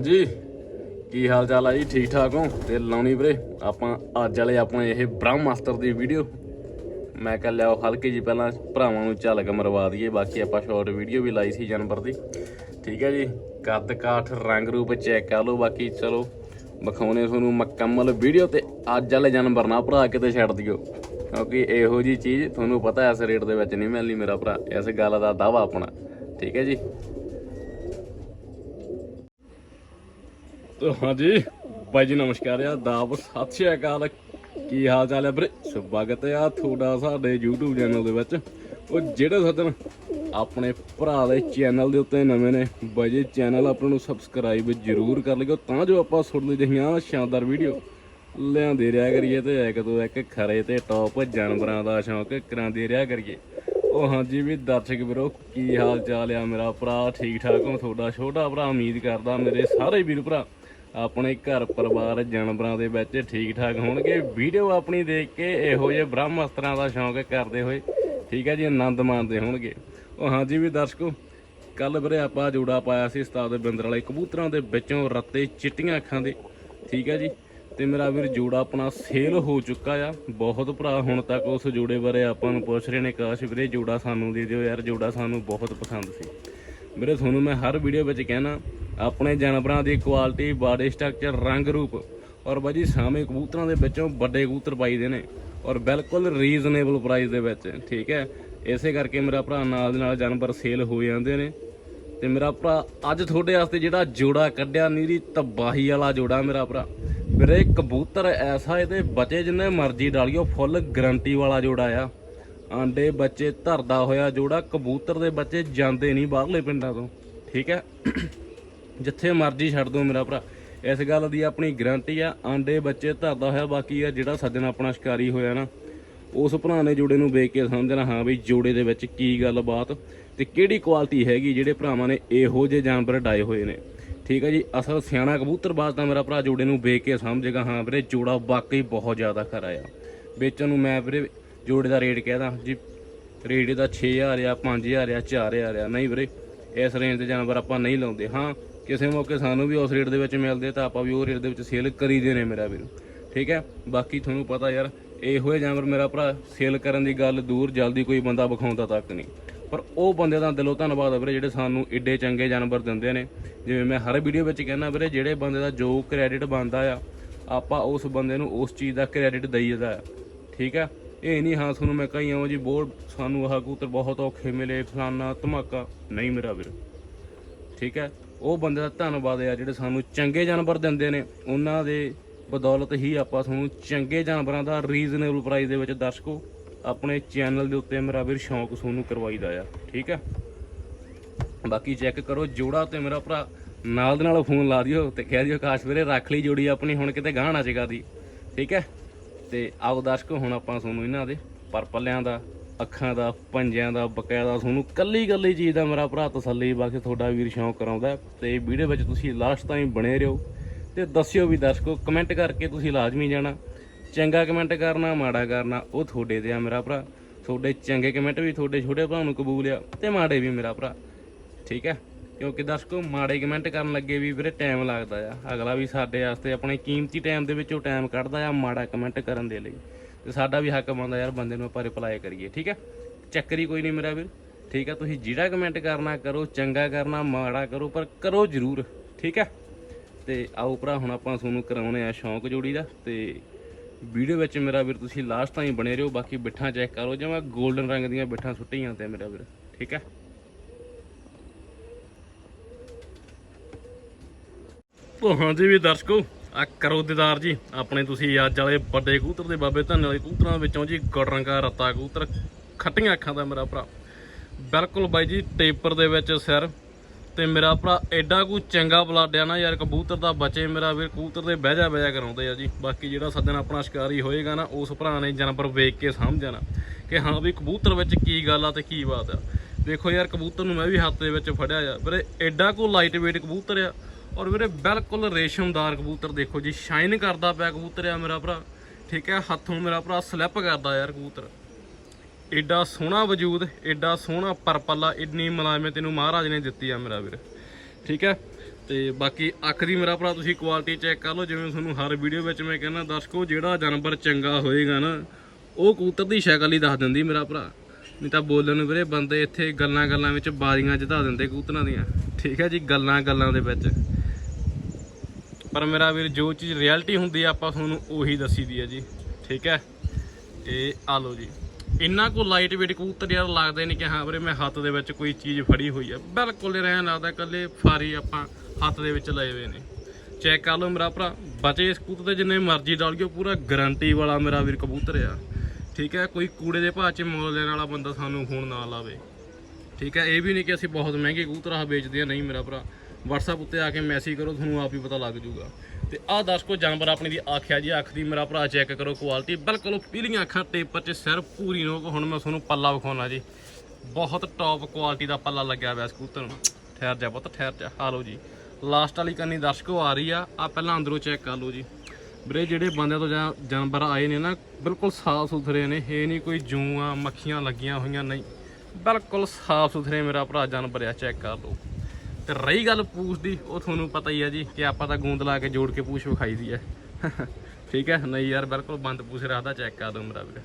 ਹਾਂਜੀ। ਕੀ ਹਾਲ ਚਾਲ ਆ ਜੀ? ਠੀਕ ਠਾਕ ਹੋ? ਤੇ ਲਾਉਣੀ ਵੀਰੇ, ਆਪਾਂ ਅੱਜ ਵਾਲੇ ਆਪਣੇ ਇਹ ਬ੍ਰਹਮ ਮਾਸਟਰ ਦੀ ਵੀਡੀਓ ਮੈਂ ਕੱਲ ਲਿਆਓ ਹਲਕੇ ਜੀ ਪਹਿਲਾਂ ਭਰਾਵਾਂ ਨੂੰ ਝਲਕ ਮਰਵਾ ਦਈਏ, ਬਾਕੀ ਆਪਾਂ ਸ਼ਾਰਟ ਵੀਡੀਓ ਵੀ ਲਾਈ ਸੀ ਜਾਨਵਰ ਦੀ। ਠੀਕ ਹੈ ਜੀ? ਕੱਦ ਕਾਠ, ਰੰਗ ਰੂਪ ਚੈੱਕ ਕਰ ਲਓ, ਬਾਕੀ ਚਲੋ, ਵਿਖਾਉਣੇ ਤੁਹਾਨੂੰ ਮੁਕੰਮਲ ਵੀਡੀਓ ਤੇ ਅੱਜ ਵਾਲੇ ਜਾਨਵਰ ਨਾ ਭਰਾ ਕਿਤੇ ਛੱਡ ਦਿਓ। ਕਿਉਂਕਿ ਇਹੋ ਜੀ ਚੀਜ਼ ਤੁਹਾਨੂੰ ਪਤਾ ਇਸ ਰੇਟ ਦੇ ਵਿੱਚ ਨਹੀਂ ਮਿਲਣੀ ਮੇਰਾ ਭਰਾ। ਇਸ ਗੱਲ ਦਾ ਦਾਵਾ ਆਪਣਾ। ਠੀਕ ਹੈ ਜੀ? ਤੋ ਹਾਂਜੀ। ਬਾਈ ਜੀ, ਨਮਸਕਾਰ ਆ। ਦਾਬ ਸਤਿ ਸ਼੍ਰੀ ਅਕਾਲ। ਕੀ ਹਾਲ ਚਾਲ ਹੈ ਵੀਰੇ? ਸਵਾਗਤ ਆ ਤੁਹਾਡਾ ਸਾਡੇ YouTube ਚੈਨਲ ਦੇ ਵਿੱਚ। ਉਹ ਜਿਹੜੇ ਸੱਜਣ ਆਪਣੇ ਭਰਾ ਦੇ ਚੈਨਲ ਦੇ ਉੱਤੇ ਨਵੇਂ ਨੇ ਬਾਈ ਜੀ ਚੈਨਲ ਆਪਾਂ ਨੂੰ ਸਬਸਕ੍ਰਾਈਬ ਜ਼ਰੂਰ ਕਰ ਲਿਓ, ਤਾਂ ਜੋ ਆਪਾਂ ਸੁਣਦੇ ਜਹੀਆਂ ਸ਼ਾਨਦਾਰ ਵੀਡੀਓ ਲਿਆਂਦੇ ਰਿਹਾ ਕਰੀਏ ਤੇ ਇੱਕ ਤੋਂ ਇੱਕ ਖਰੇ ਤੇ ਟੌਪ ਜਾਨਵਰਾਂ ਦਾ ਸ਼ੌਂਕ ਕਰਾਂਦੇ ਰਿਹਾ ਕਰੀਏ। ਉਹ ਹਾਂਜੀ ਵੀ ਦਰਸ਼ਕ ਵੀਰੋ, ਕੀ ਹਾਲ ਚਾਲ ਆ ਮੇਰਾ ਭਰਾ? ਠੀਕ ਠਾਕ ਹੋ? ਤੁਹਾਡਾ ਛੋਟਾ ਭਰਾ ਉਮੀਦ ਕਰਦਾ ਮੇਰੇ ਸਾਰੇ ਵੀਰ ਭਰਾ। ਆਪਣੇ ਘਰ ਪਰਿਵਾਰ, ਜਾਨਵਰਾਂ ਦੇ ਵਿੱਚ ਠੀਕ ਠਾਕ ਹੋਣਗੇ। ਵੀਡੀਓ ਆਪਣੀ ਦੇਖ ਕੇ ਇਹੋ ਜਿਹੇ ਬ੍ਰਹਮਸਤਰਾਂ ਦਾ ਸ਼ੌਂਕ ਕਰਦੇ ਹੋਏ ਠੀਕ ਹੈ ਜੀ, ਆਨੰਦ ਮਾਣਦੇ ਹੋਣਗੇ। ਉਹ ਹਾਂਜੀ ਵੀ ਦਰਸ਼ਕੋ ਕੱਲ ਵੀਰੇ ਆਪਾਂ ਜੋੜਾ ਪਾਇਆ ਸੀ ਉਸਤਾਦ ਬਿੰਦਰ ਵਾਲੇ ਕਬੂਤਰਾਂ ਦੇ ਵਿੱਚੋਂ ਰੱਤੇ ਚਿੱਟੀਆਂ ਅੱਖਾਂ ਦੇ, ਠੀਕ ਹੈ ਜੀ। ਤੇ ਮੇਰਾ ਵੀਰ ਜੋੜਾ ਆਪਣਾ ਸੇਲ ਹੋ ਚੁੱਕਾ ਆ। ਬਹੁਤ ਭਰਾ ਹੁਣ ਤੱਕ ਉਸ ਜੋੜੇ ਬਾਰੇ ਆਪਾਂ ਨੂੰ ਪੁੱਛ ਰਹੇ ਨੇ, ਕਾਸ਼ ਵੀਰੇ ਜੋੜਾ ਸਾਨੂੰ ਦੇ ਦਿਓ ਯਾਰ, ਜੋੜਾ ਸਾਨੂੰ ਬਹੁਤ ਪਸੰਦ ਸੀ। ਵੀਰੇ ਤੁਹਾਨੂੰ ਮੈਂ ਹਰ ਵੀਡੀਓ ਵਿੱਚ ਕਹਿਣਾ ਆਪਣੇ ਜਾਨਵਰਾਂ ਦੀ ਕੁਆਲਿਟੀ ਬਾਡੀ ਸਟਰਕਚਰ ਰੰਗ ਰੂਪ। ਔਰ ਬਾਜੀ ਸਾਵੇਂ ਕਬੂਤਰਾਂ ਦੇ ਵਿੱਚੋਂ ਵੱਡੇ ਕਬੂਤਰ ਪਾਈਦੇ ਨੇ। ਔਰ ਬਿਲਕੁਲ ਰੀਜ਼ਨੇਬਲ ਪ੍ਰਾਈਸ ਦੇ ਵਿੱਚ, ਠੀਕ ਹੈ? ਇਸੇ ਕਰਕੇ ਮੇਰਾ ਭਰਾ ਨਾਲ ਦੇ ਨਾਲ ਜਾਨਵਰ ਸੇਲ ਹੋ ਜਾਂਦੇ ਨੇ। ਤੇ ਮੇਰਾ ਭਰਾ ਅੱਜ ਤੁਹਾਡੇ ਵਾਸਤੇ ਜਿਹੜਾ ਜੋੜਾ ਕੱਢਿਆ, ਨੀਰੀ ਤਬਾਹੀ ਵਾਲਾ ਜੋੜਾ ਮੇਰਾ ਭਰਾ। ਵੀਰੇ, ਕਬੂਤਰ ਐਸਾ ਇਹਦੇ ਬਚੇ ਜਿੰਨੇ ਮਰਜ਼ੀ ਡਾਲਿਓ ਫੁੱਲ ਗਰੰਟੀ ਵਾਲਾ ਜੋੜਾ ਆ। ਆਂਡੇ ਬੱਚੇ ਧਰਦਾ ਹੋਇਆ ਜੋੜਾ, ਕਬੂਤਰ ਦੇ ਬੱਚੇ ਜਾਂਦੇ ਨਹੀਂ ਬਾਹਰਲੇ ਪਿੰਡਾਂ ਤੋਂ, ਠੀਕ ਹੈ? ਜਿੱਥੇ ਮਰਜ਼ੀ ਛੱਡ ਦੋ ਮੇਰਾ ਭਰਾ। ਇਸ ਗੱਲ ਦੀ ਆਪਣੀ ਗਰੰਟੀ ਆ, ਆਂਡੇ ਬੱਚੇ ਧਰਦਾ ਹੋਇਆ, ਬਾਕੀ ਆ ਜਿਹੜਾ ਸੱਜਣ ਆਪਣਾ ਸ਼ਿਕਾਰੀ ਹੋਇਆ ਨਾ, ਉਸ ਭਰਾ ਨੇ ਜੋੜੇ ਨੂੰ ਵੇਖ ਕੇ ਸਮਝਣਾ ਹਾਂ ਵੀ ਜੋੜੇ ਦੇ ਵਿੱਚ ਕੀ ਗੱਲਬਾਤ ਤੇ ਕਿਹੜੀ ਕੁਆਲਿਟੀ ਹੈਗੀ, ਜਿਹੜੇ ਭਰਾਵਾਂ ਨੇ ਇਹੋ ਜਿਹੇ ਜਾਨਵਰ ਡਾਏ ਹੋਏ ਨੇ। ਠੀਕ ਹੈ ਜੀ, ਅਸਲ ਸਿਆਣਾ ਕਬੂਤਰਬਾਜ਼ ਤਾਂ ਮੇਰਾ ਭਰਾ ਜੋੜੇ ਨੂੰ ਵੇਖ ਕੇ ਸਮਝੇਗਾ ਹਾਂ ਵੀਰੇ ਜੋੜਾ ਵਾਕਈ ਬਹੁਤ ਜ਼ਿਆਦਾ ਖਰਾ ਆ। ਵੇਚਣ ਨੂੰ ਮੈਂ ਵੀਰੇ ਜੋੜੇ ਦਾ ਰੇਟ ਕਹਿਦਾ ਜੀ ਰੇਟ ਇਹਦਾ 6000 ਆ 5000 ਆ 4000 ਆ, ਨਹੀਂ ਵੀਰੇ। ਇਸ ਰੇਂਜ ਦੇ ਜਾਨਵਰ ਆਪਾਂ ਨਹੀਂ ਲਾਉਂਦੇ। ਹਾਂ, ਕਿਸੇ ਮੌਕੇ ਸਾਨੂੰ ਵੀ ਉਸ ਰੇਟ ਦੇ ਵਿੱਚ ਮਿਲਦੇ ਤਾਂ ਆਪਾਂ ਵੀ ਉਹ ਰੇਟ ਦੇ ਵਿੱਚ ਸੇਲ ਕਰੀਦੇ ਨੇ ਮੇਰਾ ਵੀਰ। ਠੀਕ ਹੈ? ਬਾਕੀ ਤੁਹਾਨੂੰ ਪਤਾ ਯਾਰ, ਇਹੋ ਜਿਹੇ ਜਾਨਵਰ ਮੇਰਾ ਭਰਾ ਸੇਲ ਕਰਨ ਦੀ ਗੱਲ ਦੂਰ ਜਲਦੀ ਕੋਈ ਬੰਦਾ ਵਿਖਾਉਂਦਾ ਤੱਕ ਨਹੀਂ। ਪਰ ਉਹ ਬੰਦੇ ਦਾ ਦਿਲੋਂ ਧੰਨਵਾਦ ਆ ਵੀਰੇ, ਜਿਹੜੇ ਸਾਨੂੰ ਏਡੇ ਚੰਗੇ ਜਾਨਵਰ ਦਿੰਦੇ ਨੇ। ਜਿਵੇਂ ਮੈਂ ਹਰ ਵੀਡੀਓ ਵਿੱਚ ਕਹਿੰਦਾ ਵੀਰੇ, ਜਿਹੜੇ ਬੰਦੇ ਦਾ ਜੋ ਕ੍ਰੈਡਿਟ ਬਣਦਾ ਆ, ਆਪਾਂ ਉਸ ਬੰਦੇ ਨੂੰ ਉਸ ਚੀਜ਼ ਦਾ ਕ੍ਰੈਡਿਟ ਦਈਦਾ ਆ। ਠੀਕ ਹੈ? ਇਹ ਨਹੀਂ, ਹਾਂ, ਤੁਹਾਨੂੰ ਮੈਂ ਕਹੀ ਆਵਾਂ ਜੀ, ਬਹੁਤ ਸਾਨੂੰ ਆਹ ਕਬੂਤਰ ਬਹੁਤ ਔਖੇ ਮਿਲੇ, ਫਲਾਨਾ ਧਮਾਕਾ। ਨਹੀਂ ਮੇਰਾ ਵੀਰ। ਠੀਕ ਹੈ? ਉਹ ਬੰਦੇ ਦਾ ਧੰਨਵਾਦ ਆ, ਜਿਹੜੇ ਸਾਨੂੰ ਚੰਗੇ ਜਾਨਵਰ ਦਿੰਦੇ ਨੇ। ਉਹਨਾਂ ਦੇ ਬਦੌਲਤ ਹੀ ਆਪਾਂ ਤੁਹਾਨੂੰ ਚੰਗੇ ਜਾਨਵਰਾਂ ਦਾ ਰੀਜ਼ਨੇਬਲ ਪ੍ਰਾਈਸ ਦੇ ਵਿੱਚ ਦਰਸ਼ਕੋ, ਆਪਣੇ ਚੈਨਲ ਦੇ ਉੱਤੇ ਮੇਰਾ ਵੀਰ ਸ਼ੌਂਕ ਤੁਹਾਨੂੰ ਕਰਵਾਈਦਾ ਆ। ਠੀਕ ਹੈ? ਬਾਕੀ ਚੈੱਕ ਕਰੋ, ਜੋੜਾ ਤੇ ਮੇਰਾ ਭਰਾ ਨਾਲ ਦੇ ਨਾਲ ਫੋਨ ਲਾ ਦਿਓ ਤੇ ਕਹਿ ਦਿਓ, ਕਾਸ਼ ਵੀਰੇ, ਰੱਖ ਲਈ ਜੋੜੀ ਆਪਣੀ, ਹੁਣ ਕਿਤੇ ਗਾਹ ਨਾ ਚਗਾ ਦੀ। ਠੀਕ ਹੈ? ਤੇ ਆਓ ਦਰਸ਼ਕੋ, ਹੁਣ ਆਪਾਂ ਤੁਹਾਨੂੰ ਇਹਨਾਂ ਦੇ ਪਰਪਲਿਆਂ ਦਾ, ਅੱਖਾਂ ਦਾ, ਪੰਜਿਆਂ ਦਾ ਬਕਾਇਦਾ ਤੁਹਾਨੂੰ ਕੱਲੀ ਕੱਲੀ ਚੀਜ਼ ਦਾ ਮੇਰਾ ਭਰਾ ਤਸੱਲੀ ਬਾਕੀ ਤੁਹਾਡਾ ਵੀਰ ਸ਼ੌਂਕ ਕਰਾਉਂਦਾ ਤੇ ਵੀਡੀਓ ਵਿੱਚ ਤੁਸੀਂ ਲਾਸਟ ਟਾਈਮ ਬਣੇ ਰਹੋ ਤੇ ਦੱਸਿਓ ਵੀ ਦਰਸ਼ਕੋ ਕਮੈਂਟ ਕਰਕੇ ਤੁਸੀਂ ਲਾਜ਼ਮੀ ਜਾਣਾ, ਚੰਗਾ ਕਮੈਂਟ ਕਰਨਾ, ਮਾੜਾ ਕਰਨਾ, ਉਹ ਤੁਹਾਡੇ ਤੇ ਆ ਮੇਰਾ ਭਰਾ। ਤੁਹਾਡੇ ਚੰਗੇ ਕਮੈਂਟ ਵੀ ਤੁਹਾਡੇ ਛੋਟੇ ਭਰਾ ਨੂੰ ਕਬੂਲ ਆ ਤੇ ਮਾੜੇ ਵੀ ਮੇਰਾ ਭਰਾ। ਠੀਕ ਹੈ? ਕਿਉਂਕਿ ਦਰਸ਼ਕੋ, ਮਾੜੇ ਕਮੈਂਟ ਕਰਨ ਲੱਗੇ ਵੀ ਵੀਰੇ ਟਾਈਮ ਲੱਗਦਾ ਆ। ਅਗਲਾ ਵੀ ਸਾਡੇ ਵਾਸਤੇ ਆਪਣੇ ਕੀਮਤੀ ਟਾਈਮ ਦੇ ਵਿੱਚੋਂ ਟਾਈਮ ਕੱਢਦਾ ਆ ਮਾੜਾ ਕਮੈਂਟ ਕਰਨ ਦੇ ਲਈ। ਤੇ ਸਾਡਾ ਵੀ ਹੱਕ ਬਣਦਾ ਯਾਰ ਬੰਦੇ ਨੂੰ ਆਪਾਂ ਰਿਪਲਾਈ ਕਰੀਏ, ਠੀਕ ਹੈ ਚੱਕਰੀ ਕੋਈ ਨਹੀਂ ਮੇਰਾ ਵੀਰ। ਠੀਕ ਹੈ ਤੁਸੀਂ ਜਿਹੜਾ ਕਮੈਂਟ ਕਰਨਾ ਕਰੋ, ਚੰਗਾ ਕਰਨਾ, ਮਾੜਾ ਕਰੋ, ਪਰ ਕਰੋ ਜ਼ਰੂਰ, ਠੀਕ ਹੈ ਤੇ ਆਓ ਭਰਾ, ਹੁਣ ਆਪਾਂ ਤੁਹਾਨੂੰ ਕਰਾਉਣੇ ਆ ਸ਼ੌਂਕ ਜੋੜੀ ਦਾ। ਤੇ ਵੀਡੀਓ ਵਿੱਚ ਮੇਰਾ ਵੀਰ ਤੁਸੀਂ ਲਾਸਟ ਤਾਈਂ ਬਣੇ ਰਹੋ, ਬਾਕੀ ਬਿੱਠਾਂ ਚੈੱਕ ਕਰੋ, ਜਿਵੇਂ 골ਡਨ ਰੰਗ ਦੀਆਂ ਬਿੱਠਾਂ ਸੁੱਟੀਆਂ ਤੇ ਮੇਰਾ ਵੀਰ, ਠੀਕ ਹੈ ਉਹ ਹਾਂਜੀ ਵੀ ਦਰਸ਼ਕੋ। ਆ ਕਰੋ ਦੀਦਾਰ ਜੀ, ਆਪਣੇ ਤੁਸੀਂ ਅੱਜ ਵਾਲੇ ਵੱਡੇ ਕਬੂਤਰ ਦੇ ਬਾਬੇ ਧੰਨ ਵਾਲੇ ਕਬੂਤਰਾਂ ਵਿੱਚੋਂ ਜੀ ਗੁੜਰੰਗਾ ਰੱਤਾ ਕਬੂਤਰ, ਖੱਟੀਆਂ ਅੱਖਾਂ ਦਾ ਮੇਰਾ ਭਰਾ। ਬਿਲਕੁਲ ਬਾਈ ਜੀ, ਟੇਪਰ ਦੇ ਵਿੱਚ ਸਿਰ। ਤੇ ਮੇਰਾ ਭਰਾ ਐਡਾ ਕੋ ਚੰਗਾ ਬਲੱਡ ਨਾ ਯਾਰ, ਕਬੂਤਰ ਦਾ ਬਚੇ। ਮੇਰਾ ਵੀਰ, ਕਬੂਤਰ ਦੇ ਬਹਿ ਜਾ ਬਹਿ ਜਾ ਕਰਾਉਂਦੇ ਆ ਜੀ। ਬਾਕੀ ਜਿਹੜਾ ਸੱਜਣ ਆਪਣਾ ਸ਼ਿਕਾਰੀ ਹੋਏਗਾ ਨਾ, ਉਸ ਭਰਾ ਨੇ ਜਾਨਵਰ ਵੇਖ ਕੇ ਸਮਝ ਜਾਣਾ ਕਿ ਹਾਂ ਵੀ ਕਬੂਤਰ ਵਿੱਚ ਕੀ ਗੱਲ ਆ ਤੇ ਕੀ ਬਾਤ ਆ। ਦੇਖੋ ਯਾਰ, ਕਬੂਤਰ ਨੂੰ ਮੈਂ ਵੀ ਹੱਥ ਦੇ ਵਿੱਚ ਫੜਿਆ ਆ। ਵੀਰੇ ਐਡਾ ਕੋ ਲਾਈਟ weight ਕਬੂਤਰ ਆ। ਔਰ ਵੀਰੇ ਬਿਲਕੁਲ ਰੇਸ਼ਮਦਾਰ ਕਬੂਤਰ ਦੇਖੋ ਜੀ ਸ਼ਾਈਨ ਕਰਦਾ ਪਿਆ ਕਬੂਤਰ ਆ ਮੇਰਾ ਭਰਾ। ਠੀਕ ਹੈ, ਹੱਥੋਂ ਮੇਰਾ ਭਰਾ ਸਲਿੱਪ ਕਰਦਾ ਯਾਰ ਕਬੂਤਰ। ਐਡਾ ਸੋਹਣਾ ਵਜੂਦ ਐਡਾ ਸੋਹਣਾ ਪਰਪਲਾ, ਇੰਨੀ ਮੁਲਾਜ਼ਮਤ ਤੈਨੂੰ ਮਹਾਰਾਜ ਨੇ ਦਿੱਤੀ ਆ ਮੇਰਾ ਵੀਰ। ਠੀਕ ਹੈ, ਤੇ ਬਾਕੀ ਅੱਖ ਦੀ ਮੇਰਾ ਭਰਾ ਤੁਸੀਂ ਕੁਆਲਿਟੀ ਚੈੱਕ ਕਰ ਲਓ, ਜਿਵੇਂ ਤੁਹਾਨੂੰ ਹਰ ਵੀਡੀਓ ਵਿੱਚ ਮੈਂ ਕਹਿੰਦਾ, ਦਰਸ਼ਕੋ ਜਿਹੜਾ ਜਾਨਵਰ ਚੰਗਾ ਹੋਏਗਾ ਨਾ, ਉਹ ਕਬੂਤਰ ਦੀ ਸ਼ਕਲ ਹੀ ਦੱਸ ਦਿੰਦੀ ਮੇਰਾ ਭਰਾ। ਨਹੀਂ ਤਾਂ ਬੋਲਣ ਨੂੰ ਵੀਰੇ, ਬੰਦੇ ਇੱਥੇ ਗੱਲਾਂ ਗੱਲਾਂ ਵਿੱਚ ਬਾਜ਼ੀਆਂ ਜਤਾ ਦਿੰਦੇ ਕਬੂਤਰਾਂ ਦੀਆਂ। ਠੀਕ ਹੈ ਜੀ ਗੱਲਾਂ ਗੱਲਾਂ ਦੇ ਵਿੱਚ। ਪਰ ਮੇਰਾ ਵੀਰ, ਜੋ ਚੀਜ਼ ਰਿਐਲਿਟੀ ਹੁੰਦੀ ਆ, ਆਪਾਂ ਤੁਹਾਨੂੰ ਉਹੀ ਦੱਸੀ ਦੀ ਹੈ ਜੀ। ਠੀਕ ਹੈ? ਇਹ ਆ ਲਓ ਜੀ। ਇੰਨਾ ਕੋ ਲਾਈਟ ਵੇਟ ਕਬੂਤਰ ਯਾਰ ਲੱਗਦੇ ਨਹੀਂ ਕਿ ਹਾਂ ਵੀਰੇ, ਮੈਂ ਹੱਥ ਦੇ ਵਿੱਚ ਕੋਈ ਚੀਜ਼ ਫੜੀ ਹੋਈ ਆ। ਬਿਲਕੁਲ ਹੀ ਰਹਿਣ ਲੱਗਦਾ, ਇਕੱਲੇ ਫਾਰੀ ਆਪਾਂ ਹੱਥ ਦੇ ਵਿੱਚ ਲਏ ਹੋਏ ਨੇ। ਚੈੱਕ ਕਰ ਲਓ ਮੇਰਾ ਭਰਾ, ਬਚੇ ਇਸ ਕਬੂਤਰ ਤੇ ਜਿੰਨੇ ਮਰਜ਼ੀ ਡਾਲ ਗਿਓ ਪੂਰਾ ਗਾਰੰਟੀ ਵਾਲਾ ਮੇਰਾ ਵੀਰ ਕਬੂਤਰ ਆ। ਠੀਕ ਹੈ? ਕੋਈ ਕੂੜੇ ਦੇ ਭਾਅ 'ਚ ਮੁੱਲ ਲੈਣ ਵਾਲਾ ਬੰਦਾ ਸਾਨੂੰ ਫੋਨ ਨਾ ਲਾਵੇ। ਠੀਕ ਹੈ? ਇਹ ਵੀ ਨਹੀਂ ਕਿ ਅਸੀਂ ਬਹੁਤ ਮਹਿੰਗੇ ਕਬੂਤਰ ਆ ਵੇਚਦੇ ਆ। ਨਹੀਂ ਮੇਰਾ ਭਰਾ WhatsApp ਉੱਤੇ ਆ ਕੇ ਮੈਸੇਜ ਕਰੋ, ਤੁਹਾਨੂੰ ਆਪ ਹੀ ਪਤਾ ਲੱਗ ਜਾਊਗਾ। ਤੇ ਆਹ ਦਰਸ਼ਕੋ ਜਾਨਵਰ ਆਪਣੀ ਦੀ ਆਖਿਆ ਜੀ, ਅੱਖ ਦੀ ਮੇਰਾ ਭਰਾ ਚੈੱਕ ਕਰੋ ਕੁਆਲਿਟੀ ਬਿਲਕੁਲ ਪੀਲੀਆਂ ਅੱਖਾਂ ਟੇਪਰ 'ਚ ਸਿਰ ਪੂਰੀ ਨੋਕ, ਹੁਣ ਮੈਂ ਤੁਹਾਨੂੰ ਪੱਲਾ ਵਿਖਾਉਣਾ ਜੀ। ਬਹੁਤ ਟੌਪ ਕੁਆਲਿਟੀ ਦਾ ਪੱਲਾ ਲੱਗਿਆ ਹੋਇਆ ਸਕੂਤਰ ਨੂੰ। ਠਹਿਰ ਜਾ ਬਹੁਤ ਠਹਿਰ ਜਾ ਆ ਲਓ ਜੀ। ਲਾਸਟ ਵਾਲੀ ਕੰਨੀ ਦਰਸ਼ਕੋ ਆ ਰਹੀ ਆ ਆ ਪਹਿਲਾਂ ਅੰਦਰੋਂ ਚੈੱਕ ਕਰ ਲਓ ਜੀ। ਵੀਰੇ, ਜਿਹੜੇ ਬੰਦਿਆਂ ਤੋਂ ਜਾਂ ਜਾਨਵਰ ਆਏ ਨੇ ਨਾ, ਬਿਲਕੁਲ ਸਾਫ਼ ਸੁਥਰੇ ਨੇ, ਇਹ ਨਹੀਂ ਕੋਈ ਜੂਆਂ, ਮੱਖੀਆਂ ਲੱਗੀਆਂ ਹੋਈਆਂ ਨਹੀਂ। ਬਿਲਕੁਲ ਸਾਫ਼ ਸੁਥਰੇ ਮੇਰਾ ਭਰਾ ਜਾਨਵਰ ਆ ਚੈੱਕ ਕਰ ਲਓ। ਤੇ ਰਹੀ ਗੱਲ ਪੂਛ ਦੀ, ਉਹ ਤੁਹਾਨੂੰ ਪਤਾ ਹੀ ਹੈ ਜੀ ਕਿ ਆਪਾਂ ਤਾਂ ਗੂੰਦ ਲਾ ਕੇ ਜੋੜ ਕੇ ਪੂਛ ਵਿਖਾਈ ਦੀ ਹੈ ਠੀਕ ਹੈ? ਨਹੀਂ ਯਾਰ, ਬਿਲਕੁਲ ਬੰਦ ਪੂਛ ਰੱਖਦਾ ਚੈੱਕ ਕਰ ਦੋ ਮੇਰਾ ਵੀਰ।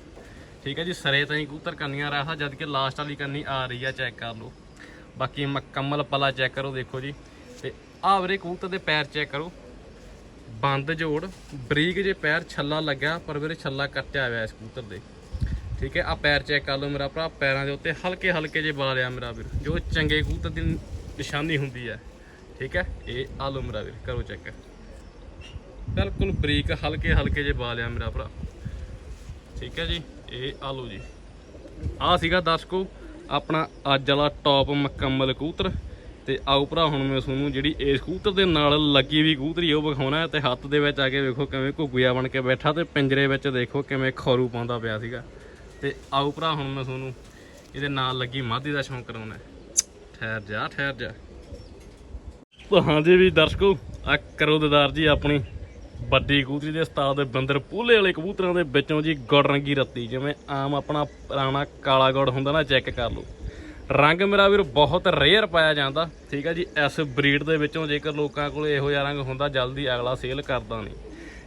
ਠੀਕ ਹੈ ਜੀ, ਸਰੇ ਤਾਂ ਹੀ ਕੂਤਰ ਕੰਨੀਆਂ ਰੱਖਦਾ ਜਦ ਕਿ ਲਾਸਟ ਵਾਲੀ ਕੰਨੀ ਆ ਰਹੀ ਆ ਚੈੱਕ ਕਰ ਲਓ। ਬਾਕੀ ਮੁਕੰਮਲ ਪਲਾ ਚੈੱਕ ਕਰੋ, ਦੇਖੋ ਜੀ। ਤੇ ਆਹ ਵੀਰੇ ਕਬੂਤਰ ਦੇ ਪੈਰ ਚੈੱਕ ਕਰੋ। ਬੰਦ ਜੋੜ, ਬਰੀਕ ਜੇ ਪੈਰ ਛੱਲਾ ਲੱਗਾ ਪਰ ਵੀਰੇ ਛੱਲਾ ਕੱਟਿਆ ਹੋਇਆ ਇਸ ਕਬੂਤਰ ਦੇ। ਠੀਕ ਹੈ? ਆ ਪੈਰ ਚੈੱਕ ਕਰ ਲਓ ਮੇਰਾ ਭਰਾ, ਪੈਰਾਂ ਦੇ ਉੱਤੇ ਹਲਕੇ ਹਲਕੇ ਜੇ ਬਾਲ ਆ ਮੇਰਾ ਵੀਰ। ਜੋ ਚੰਗੇ ਕਬੂਤਰ ਦੀ ਨਿਸ਼ਾਨੀ ਹੁੰਦੀ ਹੈ। ਠੀਕ ਹੈ? ਇਹ ਆ ਲਓ ਮੇਰਾ ਵੀਰ, ਕਰੋ ਚੈੱਕ ਬਿਲਕੁਲ ਬਰੀਕ, ਹਲਕੇ ਹਲਕੇ ਜੇ ਬਾਲ ਆ ਮੇਰਾ ਭਰਾ। ਠੀਕ ਹੈ ਜੀ? ਇਹ ਆ ਲਓ ਜੀ। ਆ ਸੀਗਾ ਦਰਸ਼ਕੋ, ਆਪਣਾ ਅੱਜ ਵਾਲਾ ਟੌਪ ਮੁਕੰਮਲ ਕਬੂਤਰ। ਤੇ ਆਓ ਭਰਾ, ਹੁਣ ਮੈਂ ਤੁਹਾਨੂੰ ਜਿਹੜੀ ਇਸ ਕਬੂਤਰ ਦੇ ਨਾਲ ਲੱਗੀ ਵੀ ਕਬੂਤਰੀ, ਉਹ ਵਿਖਾਉਣਾ ਹੈ। ਤੇ ਹੱਥ ਦੇ ਵਿੱਚ ਆ ਕੇ ਵੇਖੋ ਕਿਵੇਂ ਘੁੱਗੂਆ ਬਣ ਕੇ ਬੈਠਾ ਤੇ ਪਿੰਜਰੇ ਵਿੱਚ ਦੇਖੋ ਕਿਵੇਂ ਖੌਰੂ ਪਾਉਂਦਾ ਪਿਆ ਸੀਗਾ। ਤੇ ਆਓ ਭਰਾ, ਹੁਣ ਮੈਂ ਤੁਹਾਨੂੰ ਇਹਦੇ ਨਾਲ ਲੱਗੀ ਮਾਧੀ ਦਾ ਸ਼ੌਂਕ ਕਰਾਉਣਾ ਠਹਿਰ ਜਾ ਠਹਿਰ ਜਾ। ਤਾਂ ਹਾਂਜੀ ਵੀ ਦਰਸ਼ਕੋ, ਆ ਕਰੋ ਦਿਦਾਰ ਜੀ ਆਪਣੀ ਵੱਡੀ ਕਬੂਤਰੀ ਦੇ ਉਸਤਾਦ ਬੰਦਰ ਪੂਲੇ ਵਾਲੇ ਕਬੂਤਰਾਂ ਦੇ ਵਿੱਚੋਂ ਜੀ ਗੁੜ ਰੰਗੀ ਰੱਤੀ, ਜਿਵੇਂ ਆਮ ਆਪਣਾ ਪੁਰਾਣਾ ਕਾਲਾ ਗੁੜ ਹੁੰਦਾ ਨਾ, ਚੈੱਕ ਕਰ ਲਓ। ਰੰਗ ਮੇਰਾ ਵੀਰ ਬਹੁਤ ਰੇਅਰ ਪਾਇਆ ਜਾਂਦਾ, ਠੀਕ ਹੈ ਜੀ, ਇਸ ਬਰੀਡ ਦੇ ਵਿੱਚੋਂ ਜੇਕਰ ਲੋਕਾਂ ਕੋਲ ਇਹੋ ਜਿਹਾ ਰੰਗ ਹੁੰਦਾ, ਜਲਦੀ ਅਗਲਾ ਸੇਲ ਕਰਦਾ ਨਹੀਂ।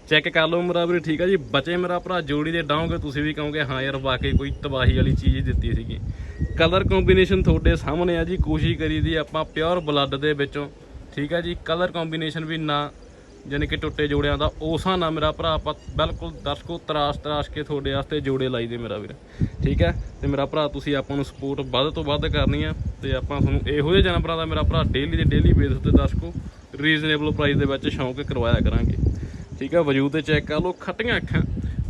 ਚੈੱਕ ਕਰ ਲਓ ਮੇਰਾ ਵੀਰ, ਠੀਕ ਆ ਜੀ, ਬਚੇ ਮੇਰਾ ਭਰਾ ਜੋੜੀ ਦੇ ਡਾਉਂਗੇ ਤੁਸੀਂ ਵੀ ਕਹੋਗੇ, ਹਾਂ ਯਾਰ, ਵਾਕਈ ਕੋਈ ਤਬਾਹੀ ਵਾਲੀ ਚੀਜ਼ ਦਿੱਤੀ ਸੀਗੀ। ਕਲਰ ਕੰਬੀਨੇਸ਼ਨ ਤੁਹਾਡੇ ਸਾਹਮਣੇ ਆ ਜੀ। ਕੋਸ਼ਿਸ਼ ਕਰੀ ਦੀ ਆਪਾਂ ਪਿਓਰ ਬਲੱਡ ਦੇ ਵਿੱਚੋਂ। ਠੀਕ ਹੈ ਜੀ, ਕਲਰ ਕੰਬੀਨੇਸ਼ਨ ਵੀ ਨਾ, ਜਾਣੀ ਕਿ ਟੁੱਟੇ ਜੋੜਿਆਂ ਦਾ। ਉਸਾਂ ਨਾ ਮੇਰਾ ਭਰਾ ਆਪਾਂ ਬਿਲਕੁਲ ਦਰਸ਼ਕੋ ਤਰਾਸ਼ ਤਰਾਸ਼ ਕੇ ਤੁਹਾਡੇ ਵਾਸਤੇ ਜੋੜੇ ਲਾਈ ਦੇ ਮੇਰਾ ਵੀਰ। ਠੀਕ ਹੈ ਤੇ ਮੇਰਾ ਭਰਾ ਤੁਸੀਂ ਆਪਾਂ ਨੂੰ ਸਪੋਰਟ ਵੱਧ ਤੋਂ ਵੱਧ ਕਰਨੀ ਆ। ਤੇ ਆਪਾਂ ਤੁਹਾਨੂੰ ਇਹੋ ਜਿਹੇ ਜਾਨਵਰਾਂ ਦਾ ਮੇਰਾ ਭਰਾ ਡੇਲੀ ਦੇ ਡੇਲੀ ਬੇਸ ਉੱਤੇ ਦਰਸ਼ਕੋ ਰੀਜ਼ਨੇਬਲ ਪ੍ਰਾਈਸ ਦੇ ਵਿੱਚ ਸ਼ੌਂਕ ਕਰਵਾਇਆ ਕਰਾਂਗੇ। ਠੀਕ ਹੈ ਵਜੂਦ ਤੇ ਚੈੱਕ ਕਰ ਲਓ, ਖੱਟੀਆਂ ਅੱਖਾਂ।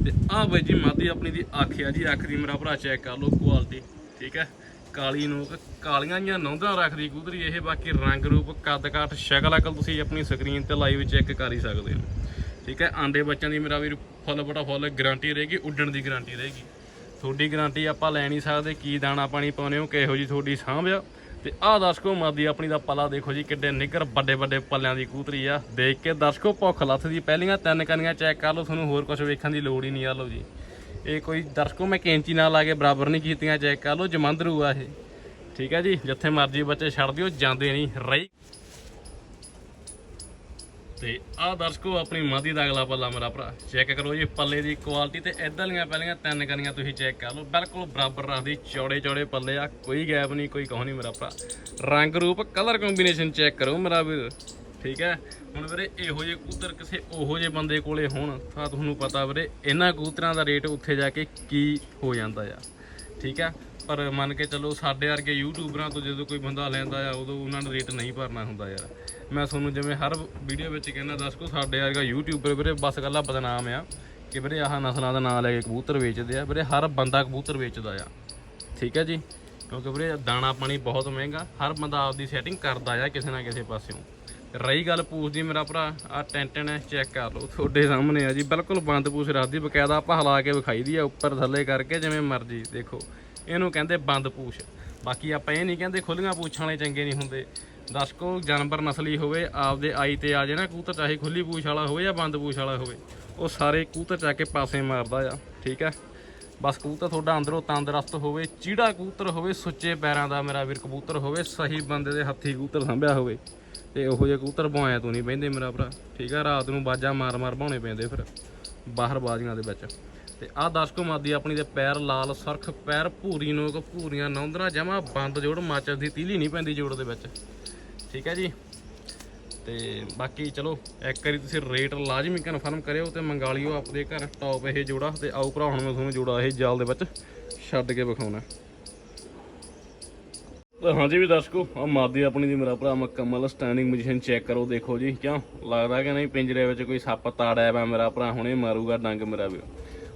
ਤੇ ਆਹ ਬਾਈ ਜੀ ਮਾਦੀ ਆਪਣੀ ਦੀ ਅੱਖ ਆ ਜੀ, ਅੱਖ ਦੀ ਮੇਰਾ ਭਰਾ ਚੈੱਕ ਕਰ ਲਓ ਕੁਆਲਿਟੀ ਠੀਕ ਹੈ? ਕਾਲੀ ਨੋਕ ਕਾਲੀਆਂ ਜੀਆਂ ਨੌਂਦਾਂ ਰੱਖਦੀ ਕਬੂਤਰੀ ਇਹ, ਬਾਕੀ ਰੰਗ ਰੂਪ, ਕੱਦ ਕਾਠ, ਸ਼ਕਲ ਅਕਲ ਤੁਸੀਂ ਆਪਣੀ ਸਕਰੀਨ ਤੇ ਲਾਈਵ ਚੈੱਕ ਕਰ ਹੀ ਸਕਦੇ ਹੋ। ਠੀਕ ਹੈ? ਆਂਡੇ ਬੱਚਿਆਂ ਦੀ ਮੇਰਾ ਵੀਰ ਫੁੱਲ ਬਟਾ ਫੁੱਲ ਗਾਰੰਟੀ ਰਹੇਗੀ, ਉੱਡਣ ਦੀ ਗਾਰੰਟੀ ਰਹੇਗੀ। ਤੁਹਾਡੀ ਗਾਰੰਟੀ ਆਪਾਂ ਲੈ ਨਹੀਂ ਸਕਦੇ, ਕੀ ਦਾਣਾ ਪਾਣੀ ਪਾਉਨੇ ਹੋ, ਕਿਹੋ ਜੀ ਤੁਹਾਡੀ ਸਾਂਭ ਆ। ਤੇ ਆਹ ਦਰਸ਼ਕੋ ਮਾਦੀ ਆਪਣੀ ਦਾ ਪਲਾ ਦੇਖੋ ਜੀ, ਕਿੱਡੇ ਨਿੱਗਰ ਵੱਡੇ ਵੱਡੇ ਪੱਲਿਆਂ ਦੀ ਕੂਤਰੀ ਆ। ਦੇਖ ਕੇ ਦਰਸ਼ਕੋ, ਭੁੱਖ ਲੱਥ ਦੀ, ਪਹਿਲੀਆਂ ਤਿੰਨ ਕਨੀਆਂ ਚੈੱਕ ਕਰ ਲਓ, ਤੁਹਾਨੂੰ ਹੋਰ ਕੁਝ ਵੇਖਣ ਦੀ ਲੋੜ ਹੀ ਨਹੀਂ ਆ, ਲਓ ਜੀ। ਇਹ ਕੋਈ ਦਰਸ਼ਕੋ, ਮੈਂ ਕੈਂਚੀ ਨਾਲ ਲਾ ਕੇ ਬਰਾਬਰ ਨਹੀਂ ਕੀਤੀਆਂ ਚੈੱਕ ਕਰ ਲਓ ਜਮੰਦਰੂ ਆ ਇਹ। ਠੀਕ ਹੈ ਜੀ, ਜਿੱਥੇ ਮਰਜ਼ੀ ਬੱਚੇ ਛੱਡ ਦਿਓ, ਜਾਂਦੇ ਨਹੀਂ, ਰਹੀ। ਤੇ ਆਹ ਦਰਸ਼ਕੋ, ਆਪਣੀ ਮਾਦੀ ਦਾ ਅਗਲਾ ਪੱਲਾ ਮੇਰਾ ਭਰਾ। ਚੈੱਕ ਕਰੋ ਜੀ, ਪੱਲੇ ਦੀ ਕੁਆਲਿਟੀ ਤੇ ਇਧਰਲੀਆਂ ਪਹਿਲੀਆਂ ਤਿੰਨ ਕਰੀਆਂ ਤੁਸੀਂ ਚੈੱਕ ਕਰ ਲਓ। ਬਿਲਕੁਲ ਬਰਾਬਰ ਰੱਖਦੀ ਚੌੜੇ ਚੌੜੇ ਪੱਲੇ ਆ, ਕੋਈ ਗੈਪ ਨਹੀਂ, ਕੋਈ ਕਹੋ ਨਹੀਂ ਮੇਰਾ ਭਰਾ। ਰੰਗ ਰੂਪ ਕਲਰ ਕੰਬੀਨੇਸ਼ਨ ਚੈੱਕ ਕਰੋ ਮੇਰਾ ਵੀਰ। ਠੀਕ ਹੈ? ਹੁਣ ਵੀਰੇ ਇਹੋ ਜਿਹੇ ਕਬੂਤਰ ਕਿਸੇ ਉਹੋ ਜਿਹੇ ਬੰਦੇ ਕੋਲੇ ਹੋਣ, ਤਾਂ ਤੁਹਾਨੂੰ ਪਤਾ ਵੀਰੇ ਇਹਨਾਂ ਕਬੂਤਰਾਂ ਦਾ ਰੇਟ ਉੱਥੇ ਜਾ ਕੇ ਕੀ ਹੋ ਜਾਂਦਾ ਆ। ਠੀਕ ਹੈ? ਪਰ ਮੰਨ ਕੇ ਚੱਲੋ ਸਾਡੇ ਵਰਗੇ ਯੂਟਿਊਬਰਾਂ ਤੋਂ ਜਦੋਂ ਕੋਈ ਬੰਦਾ ਲੈਂਦਾ ਆ, ਉਦੋਂ ਉਹਨਾਂ ਨੂੰ ਰੇਟ ਨਹੀਂ ਭਰਨਾ ਹੁੰਦਾ ਯਾਰ। ਮੈਂ ਤੁਹਾਨੂੰ ਜਿਵੇਂ ਹਰ ਵੀਡੀਓ ਵਿੱਚ ਕਹਿੰਦਾ, ਦੱਸ ਕੋ ਸਾਡੇ ਵਰਗਾ ਯੂਟਿਊਬਰ ਵੀਰੇ ਬਸ ਗੱਲਾਂ ਬਦਨਾਮ ਆ ਕਿ ਵੀਰੇ ਆਹ ਨਸਲਾਂ ਦਾ ਨਾਂ ਲੈ ਕੇ ਕਬੂਤਰ ਵੇਚਦੇ ਆ, ਵੀਰੇ ਹਰ ਬੰਦਾ ਕਬੂਤਰ ਵੇਚਦਾ ਆ। ਠੀਕ ਹੈ ਜੀ? ਕਿਉਂਕਿ ਵੀਰੇ ਦਾਣਾ ਪਾਣੀ ਬਹੁਤ ਮਹਿੰਗਾ, ਹਰ ਬੰਦਾ ਆਪਦੀ ਸੈਟਿੰਗ ਕਰਦਾ ਆ ਕਿਸੇ ਨਾ ਕਿਸੇ ਪਾਸਿਓਂ। ਰਹੀ ਗੱਲ ਪੂਛ ਦੀ ਮੇਰਾ ਭਰਾ ਆ ਟੈਂਟਨ ਚੈੱਕ ਕਰ ਲਓ, ਤੁਹਾਡੇ ਸਾਹਮਣੇ ਆ ਜੀ। ਬਿਲਕੁਲ ਬੰਦ ਪੂਛ ਰੱਖਦੀ, ਬਕਾਇਦਾ ਆਪਾਂ ਹਿਲਾ ਕੇ ਵਿਖਾਈ ਦੀ ਆ ਉੱਪਰ ਥੱਲੇ ਕਰਕੇ, ਜਿਵੇਂ ਮਰਜ਼ੀ, ਦੇਖੋ। ਇਹਨੂੰ ਕਹਿੰਦੇ ਬੰਦ ਪੂਛ ਬਾਕੀ ਆਪਾਂ ਇਹ ਨਹੀਂ ਕਹਿੰਦੇ ਖੁੱਲੀਆਂ ਪੂਛਾਂ ਵਾਲੇ ਚੰਗੇ ਨਹੀਂ ਹੁੰਦੇ। ਦੱਸ ਕੋ ਜਾਨਵਰ ਨਸਲੀ ਹੋਵੇ, ਆਪਦੇ ਆਈ ਤੇ ਆ ਜੇ ਨਾ ਕਬੂਤਰ ਚਾਹੇ ਖੁੱਲੀ ਪੂਛ ਵਾਲਾ ਹੋਵੇ ਜਾਂ ਬੰਦ ਪੂਛ ਵਾਲਾ ਹੋਵੇ, ਉਹ ਸਾਰੇ ਕਬੂਤਰ ਚਾ ਕੇ ਪਾਸੇ ਮਾਰਦਾ ਆ, ਠੀਕ ਹੈ ਬਸ ਕਬੂਤਰ ਤੁਹਾਡਾ ਅੰਦਰੋਂ ਤੰਦਰੁਸਤ ਹੋਵੇ, ਚੀੜਾ ਕਬੂਤਰ ਹੋਵੇ, ਸੁੱਚੇ ਪੈਰਾਂ ਦਾ ਮੇਰਾ ਵੀਰ ਕਬੂਤਰ ਹੋਵੇ, ਸਹੀ ਬੰਦੇ ਦੇ ਹੱਥੀ ਕਬੂਤਰ ਸੰਭਿਆ ਹੋਵੇ। ਤੇ ਉਹੋ ਜਿਹੇ ਕਬੂਤਰ ਭੌਂਿਆਂ ਤੋਂ ਨਹੀਂ ਪੈਂਦੇ ਮੇਰਾ ਭਰਾ। ਠੀਕ ਆ, ਰਾਤ ਨੂੰ ਬਾਜਾਂ ਮਾਰ ਮਾਰ ਭਾਉਣੇ ਪੈਂਦੇ ਫਿਰ, ਬਾਹਰ ਬਾਜ਼ੀਆਂ ਦੇ ਵਿੱਚ। ਤੇ ਆਹ ਦਰਸ਼ਕੋ ਮਾਦੀ ਆਪਣੀ ਦੇ ਪੈਰ ਲਾਲ, ਸਰਖ ਪੈਰ ਭੂਰੀ ਨੋਕ ਭੂਰੀਆਂ ਨੌਂਦਰਾ ਜਮਾ ਬੰਦ ਜੋੜ ਮਾਚਰ ਦੀ ਤੀਲੀ ਨਹੀਂ ਪੈਂਦੀ ਜੋੜ ਦੇ ਵਿੱਚ। ਠੀਕ ਹੈ ਜੀ। ਤੇ ਬਾਕੀ ਚਲੋ, ਇੱਕ ਵਾਰੀ ਤੁਸੀਂ ਰੇਟ ਲਾਜ਼ਮੀ ਕਨਫਰਮ ਕਰਿਓ ਤੇ ਮੰਗਾ ਲਿਓ ਆਪਣੇ ਘਰ ਟੌਪ ਇਹ ਜੋੜਾ ਤੇ ਆਓ ਭਰਾ, ਹੁਣ ਮੈਂ ਤੁਹਾਨੂੰ ਜੋੜਾ ਇਹ ਜਾਲ ਦੇ ਵਿੱਚ ਛੱਡ ਕੇ ਵਿਖਾਉਣਾ। ਹਾਂਜੀ ਵੀ ਦਰਸ਼ਕੋ ਆ ਮਾਦੀ ਆਪਣੀ ਦੀ ਮੇਰਾ ਭਰਾ ਮੁਕੰਮਲ ਸਟੈਂਡਿੰਗ ਪੋਜੀਸ਼ਨ ਚੈੱਕ ਕਰੋ, ਦੇਖੋ ਜੀ, ਕਿਉਂ? ਲੱਗਦਾ ਕਿ ਨਹੀਂ ਪਿੰਜਰੇ ਵਿੱਚ ਕੋਈ ਸੱਪ ਤਾੜਿਆ ਵਾ ਮੇਰਾ ਭਰਾ, ਹੁਣੇ ਮਾਰੂਗਾ ਡੰਗ ਮੇਰਾ ਵੀ।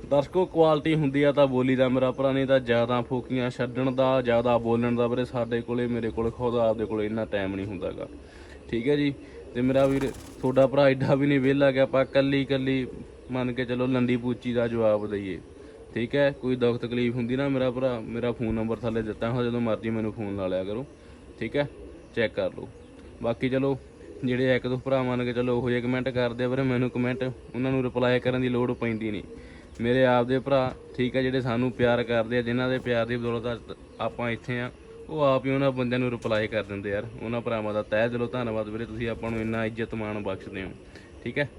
ਦਰਸ਼ਕੋ ਕੁਆਲਿਟੀ ਹੁੰਦੀ ਆ ਤਾਂ ਬੋਲੀ ਦਾ ਮੇਰਾ ਭਰਾ, ਨਹੀਂ ਤਾਂ ਜ਼ਿਆਦਾ ਫੋਕੀਆਂ ਛੱਡਣ ਦਾ, ਜ਼ਿਆਦਾ ਬੋਲਣ ਦਾ ਵੀਰੇ ਸਾਡੇ ਕੋਲੇ, ਮੇਰੇ ਕੋਲ ਖੁਦ ਆਪਦੇ ਕੋਲੇ ਇੰਨਾ ਟਾਈਮ ਨਹੀਂ ਹੁੰਦਾਗਾ। ਠੀਕ ਹੈ ਜੀ? ਤੇ ਮੇਰਾ ਵੀਰ, ਤੁਹਾਡਾ ਭਰਾ ਐਡਾ ਵੀ ਨਹੀਂ ਵਿਹਲਾ ਗਿਆ ਆਪਾਂ ਕੱਲੀ ਕੱਲੀ ਮੰਨ ਕੇ ਚਲੋ ਲੰਡੀ ਪੂਚੀ ਦਾ ਜਵਾਬ ਦਈਏ। ਠੀਕ ਹੈ, ਕੋਈ ਦੁੱਖ ਤਕਲੀਫ ਹੁੰਦੀ ਨਾ ਮੇਰਾ ਭਰਾ, ਮੇਰਾ ਫੋਨ ਨੰਬਰ ਥੱਲੇ ਦਿੱਤਾ ਹੋਇਆ, ਜਦੋਂ ਮਰਜ਼ੀ ਮੈਨੂੰ ਫੋਨ ਲਾ ਲਿਆ ਕਰੋ, ਠੀਕ ਹੈ ਚੈੱਕ ਕਰ ਲਓ। ਬਾਕੀ ਚਲੋ, ਜਿਹੜੇ ਇੱਕ ਦੋ ਭਰਾ ਮੰਨ ਕੇ ਚਲੋ, ਉਹੋ ਜਿਹੇ ਕਮੈਂਟ ਕਰਦੇ ਆ ਵੀਰੇ ਮੈਨੂੰ ਕਮੈਂਟ ਉਹਨਾਂ ਨੂੰ ਰਿਪਲਾਈ ਕਰਨ ਦੀ ਲੋੜ ਪੈਂਦੀ ਨਹੀਂ। ਮੇਰੇ ਆਪ ਦੇ ਭਰਾ, ਠੀਕ ਹੈ, ਜਿਹੜੇ ਸਾਨੂੰ ਪਿਆਰ ਕਰਦੇ ਆ, ਜਿਨ੍ਹਾਂ ਦੇ ਪਿਆਰ ਦੀ ਬਦੌਲਤ ਅੱਜ ਆਪਾਂ ਇੱਥੇ ਆ, ਉਹ ਆਪ ਹੀ ਉਹਨਾਂ ਬੰਦਿਆਂ ਨੂੰ ਰਿਪਲਾਈ ਕਰ ਦਿੰਦੇ ਯਾਰ। ਉਹਨਾਂ ਭਰਾਵਾਂ ਦਾ ਤਹਿ ਦਿਲੋਂ ਧੰਨਵਾਦ ਵੀਰੇ, ਤੁਸੀਂ ਆਪਾਂ ਨੂੰ ਇੰਨਾ ਇੱਜ਼ਤ ਮਾਣ ਬਖਸ਼ਦੇ ਹੋ, ਠੀਕ ਹੈ।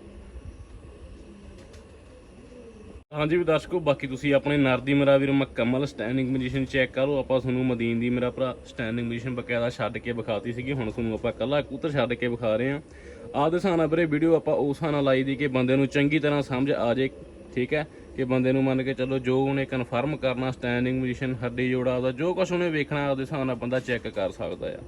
ਹਾਂਜੀ ਵੀ ਦਰਸ਼ਕੋ, ਬਾਕੀ ਤੁਸੀਂ ਆਪਣੇ ਨਰ ਦੀ ਮੇਰਾ ਵੀਰ ਮੁਕੰਮਲ ਸਟੈਂਡਿੰਗ ਪੋਜੀਸ਼ਨ ਚੈੱਕ ਕਰੋ ਆਪਾਂ ਤੁਹਾਨੂੰ ਮਦੀਨ ਦੀ ਮੇਰਾ ਭਰਾ ਸਟੈਂਡਿੰਗ ਪੋਜੀਸ਼ਨ ਬਕਾਇਦਾ ਛੱਡ ਕੇ ਵਿਖਾਤੀ ਸੀਗੀ। ਹੁਣ ਤੁਹਾਨੂੰ ਆਪਾਂ ਕੱਲਾ ਕਬੂਤਰ ਛੱਡ ਕੇ ਵਿਖਾ ਰਹੇ ਹਾਂ। ਆਹ ਦੇ ਹਿਸਾਬ ਨਾਲ ਵੀਰੇ ਵੀਡੀਓ ਆਪਾਂ ਉਸ ਹਿਸਾਬ ਨਾਲ ਲਾਈ ਦੀ ਕਿ ਬੰਦੇ ਨੂੰ ਚੰਗੀ ਤਰ੍ਹਾਂ ਸਮਝ ਆ ਜੇ, ਠੀਕ ਹੈ? ਕਿ ਬੰਦੇ ਨੂੰ ਮੰਨ ਕੇ ਚੱਲੋ ਜੋ ਉਹਨੇ ਕਨਫਰਮ ਕਰਨਾ ਸਟੈਂਡਿੰਗ ਪੋਜੀਸ਼ਨ ਹੱਡੀ ਜੋੜਾ ਉਹਦਾ ਜੋ ਕੁਝ ਉਹਨੇ ਵੇਖਣਾ, ਉਹਦੇ ਹਿਸਾਬ ਨਾਲ ਬੰਦਾ ਚੈੱਕ ਕਰ ਸਕਦਾ ਆ।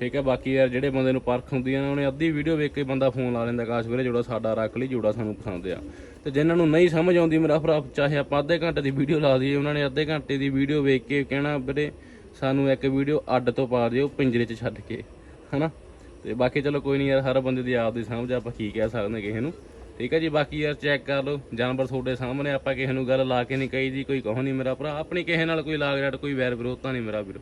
ਠੀਕ ਹੈ, ਬਾਕੀ ਯਾਰ ਜਿਹੜੇ ਬੰਦੇ ਨੂੰ ਪਰਖ ਹੁੰਦੀ ਆ ਨਾ, ਉਹਨੇ ਅੱਧੀ ਵੀਡੀਓ ਵੇਖ ਕੇ ਬੰਦਾ ਫੋਨ ਲਾ ਲੈਂਦਾ, ਕਾਸ਼ ਵੀਰੇ ਜੋੜਾ ਸਾਡਾ ਰੱਖ ਲਈ, ਜੋੜਾ ਸਾਨੂੰ ਪਸੰਦ ਆ। ਤੇ ਜਿਨ੍ਹਾਂ ਨੂੰ ਨਹੀਂ ਸਮਝ ਆਉਂਦੀ, ਮੇਰਾ ਭਰਾ, ਚਾਹੇ ਆਪਾਂ ਅੱਧੇ ਘੰਟੇ ਦੀ ਵੀਡੀਓ ਲਾ ਦਈਏ, ਉਹਨਾਂ ਨੇ ਅੱਧੇ ਘੰਟੇ ਦੀ ਵੀਡੀਓ ਵੇਖ ਕੇ ਕਹਿਣਾ, ਵੀਰੇ, ਸਾਨੂੰ ਇੱਕ ਵੀਡੀਓ ਅੱਡ ਤੋਂ ਪਾ ਦਿਓ, ਪਿੰਜਰੇ 'ਚ ਛੱਡ ਕੇ। ਹਨਾ? ਤੇ ਬਾਕੀ ਚਲੋ ਕੋਈ ਨਹੀਂ ਯਾਰ, ਹਰ ਬੰਦੇ ਦੀ ਆਪ ਦੀ ਸਮਝ ਆਪਾਂ ਕੀ ਕਹਿ ਸਕਦੇ ਕਿਸੇ ਨੂੰ। ਠੀਕ ਹੈ ਜੀ, ਬਾਕੀ ਯਾਰ ਚੈੱਕ ਕਰ ਲਓ, ਜਾਨਵਰ ਤੁਹਾਡੇ ਸਾਹਮਣੇ, ਆਪਾਂ ਕਿਸੇ ਨੂੰ ਗੱਲ ਲਾ ਕੇ ਨਹੀਂ ਕਹੀ ਦੀ ਕੋਈ ਕਹੋ ਨਹੀਂ ਮੇਰਾ ਭਰਾ, ਆਪਣੀ ਕਿਸੇ ਨਾਲ ਕੋਈ ਲਾਗ ਡਾਟ ਕੋਈ ਵੈਰ ਵਿਰੋਧਤਾ ਨਹੀਂ ਮੇਰਾ ਵੀਰੋ।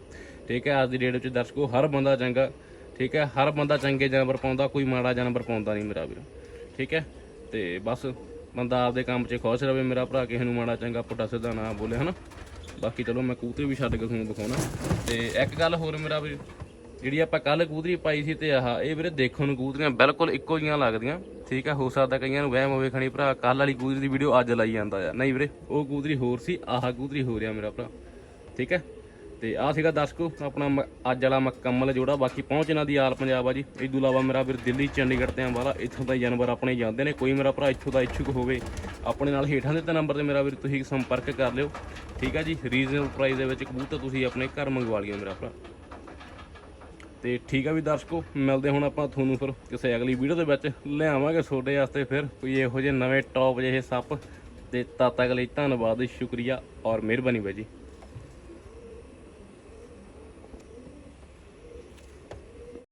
ਠੀਕ ਹੈ? ਅੱਜ ਦੀ ਡੇਟ ਵਿੱਚ ਦਰਸ਼ਕੋ, ਹਰ ਬੰਦਾ ਚੰਗਾ, ਠੀਕ ਹੈ? ਹਰ ਬੰਦਾ ਚੰਗੇ ਜਾਨਵਰ ਪਾਉਂਦਾ, ਕੋਈ ਮਾੜਾ ਜਾਨਵਰ ਪਾਉਂਦਾ ਨਹੀਂ ਮੇਰਾ ਵੀਰ, ਠੀਕ ਹੈ? ਤੇ ਬਸ ਬੰਦਾ ਆਪਦੇ ਕੰਮ 'ਚ ਖੁਸ਼ ਰਵੇ, ਮੇਰਾ ਭਰਾ ਕਿਸੇ ਨੂੰ ਮਾੜਾ ਚੰਗਾ ਪੁੱਟਾ ਸਿੱਧਾ ਨਾ ਬੋਲੇ, ਹਨਾ? ਬਾਕੀ ਚਲੋ, ਮੈਂ ਕੂਤਰੀ ਵੀ ਛੱਡ ਕੇ ਤੁਹਾਨੂੰ ਦਿਖਾਉਣਾ ਤੇ ਇੱਕ ਗੱਲ ਹੋਰ ਮੇਰਾ ਵੀਰ, ਜਿਹੜੀ ਆਪਾਂ ਕੱਲ ਕੂਤਰੀ ਪਾਈ ਸੀ ਤੇ ਆਹ, ਇਹ ਵੀਰੇ ਦੇਖਣ ਨੂੰ ਕੂਤਰੀਆਂ ਬਿਲਕੁਲ ਇੱਕੋ ਜੀਆਂ ਲੱਗਦੀਆਂ, ਠੀਕ ਹੈ? ਹੋ ਸਕਦਾ ਕਈਆਂ ਨੂੰ ਵਹਿਮ ਹੋਵੇ, ਖਣੀ ਭਰਾ ਕੱਲ ਵਾਲੀ ਕਬੂਤਰੀ ਦੀ ਵੀਡੀਓ ਅੱਜ ਲਾਈ ਜਾਂਦਾ ਆ। ਨਹੀਂ ਵੀਰੇ, ਉਹ ਕਬੂਤਰੀ ਹੋਰ ਸੀ, ਆਹ ਕੂਤਰੀ ਹੋ ਰਿਹਾ ਮੇਰਾ ਭਰਾ, ਠੀਕ ਹੈ? ਤੇ ਆਹ ਸੀਗਾ ਦਰਸ਼ਕੋ, ਆਪਣਾ ਮ- ਅੱਜ ਵਾਲਾ ਮੁਕੰਮਲ ਜੋੜਾ, ਬਾਕੀ ਪਹੁੰਚ ਇਹਨਾਂ ਦੀ ਆਲ ਪੰਜਾਬ ਆ ਜੀ। ਇਸ ਤੋਂ ਇਲਾਵਾ ਮੇਰਾ ਵੀਰ ਦਿੱਲੀ, ਚੰਡੀਗੜ੍ਹ ਤੇ ਵਾਲਾ ਇੱਥੋਂ ਦਾ ਜਾਨਵਰ ਆਪਣੇ ਜਾਂਦੇ ਨੇ, ਕੋਈ ਮੇਰਾ ਭਰਾ ਇੱਥੋਂ ਦਾ ਇੱਛੁਕ ਹੋਵੇ, ਆਪਣੇ ਨਾਲ ਹੇਠਾਂ ਦਿੱਤਾ ਨੰਬਰ ਤੇ ਮੇਰਾ ਵੀਰ ਤੁਸੀਂ ਸੰਪਰਕ ਕਰ ਲਿਓ। ਠੀਕ ਆ ਜੀ ਰੀਜ਼ਨਲ ਪ੍ਰਾਈਸ ਦੇ ਵਿੱਚ ਕਬੂਤਰ ਤੁਸੀਂ ਆਪਣੇ ਘਰ ਮੰਗਵਾ ਲਿਓ ਮੇਰਾ ਭਰਾ। ਤੇ ਠੀਕ ਆ ਵੀ ਦਰਸ਼ਕੋ, ਮਿਲਦੇ ਹੁਣ ਆਪਾਂ ਤੁਹਾਨੂੰ ਫਿਰ ਕਿਸੇ ਅਗਲੀ ਵੀਡੀਓ ਦੇ ਵਿੱਚ। ਲਿਆਵਾਂਗੇ ਤੁਹਾਡੇ ਵਾਸਤੇ ਫਿਰ ਕੋਈ ਇਹੋ ਜਿਹੇ ਨਵੇਂ ਟੌਪ ਜਿਹੇ ਸੱਪ। ਤੇ ਤਦ ਤੱਕ ਲਈ ਧੰਨਵਾਦ, ਸ਼ੁਕਰੀਆ ਔਰ ਮਿਹਰਬਾਨੀ ਬਾਈ ਜੀ।